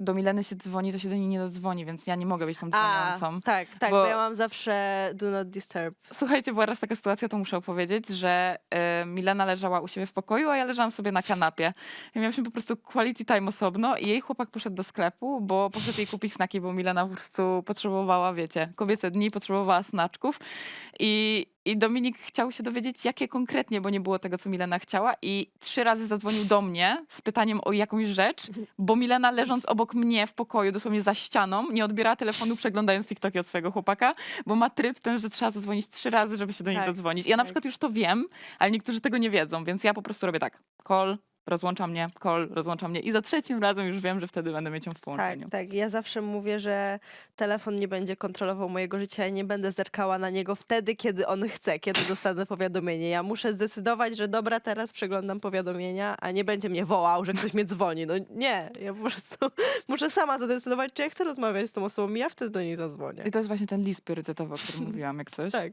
do Mileny się dzwoni, to się do niej nie dodzwoni, więc ja nie mogę być tą A, dzwoniącą. tak, tak, bo... Bo- ja mam zawsze do not disturb. Słuchajcie, była raz taka sytuacja, to muszę opowiedzieć, że e, Milena leżała u siebie w pokoju, a ja leżałam sobie na kanapie. I mieliśmy po prostu quality time osobno i jej chłopak poszedł do sklepu, bo poszedł jej kupić snaki, bo Milena po prostu potrzebowała, wiecie, kobiece dni, potrzebowała snaczków. I, I Dominik chciał się dowiedzieć, jakie konkretnie, bo nie było tego, co Milena chciała. I trzy razy zadzwonił do mnie z pytaniem o jakąś rzecz, bo Milena leżąc obok mnie w pokoju, dosłownie za ścianą, nie odbierała telefonu, przeglądając TikToki od swojego chłopaka, bo ma tryb ten, że trzeba zadzwonić trzy razy, żeby się do niej Tak, dodzwonić. Ja na tak. przykład już to wiem, ale niektórzy tego nie wiedzą, więc ja po prostu robię tak. Call, rozłącza mnie, call, rozłącza mnie i za trzecim razem już wiem, że wtedy będę mieć ją w Tak, połączeniu. tak. Ja zawsze mówię, że telefon nie będzie kontrolował mojego życia, ja nie będę zerkała na niego wtedy, kiedy on chce, kiedy dostanę powiadomienie. Ja muszę zdecydować, że dobra, teraz przeglądam powiadomienia, a nie będzie mnie wołał, że ktoś mnie dzwoni. No nie, ja po prostu muszę sama zadecydować, czy ja chcę rozmawiać z tą osobą i ja wtedy do niej zadzwonię. I to jest właśnie ten list priorytetowy, o którym mówiłam, jak coś. Tak.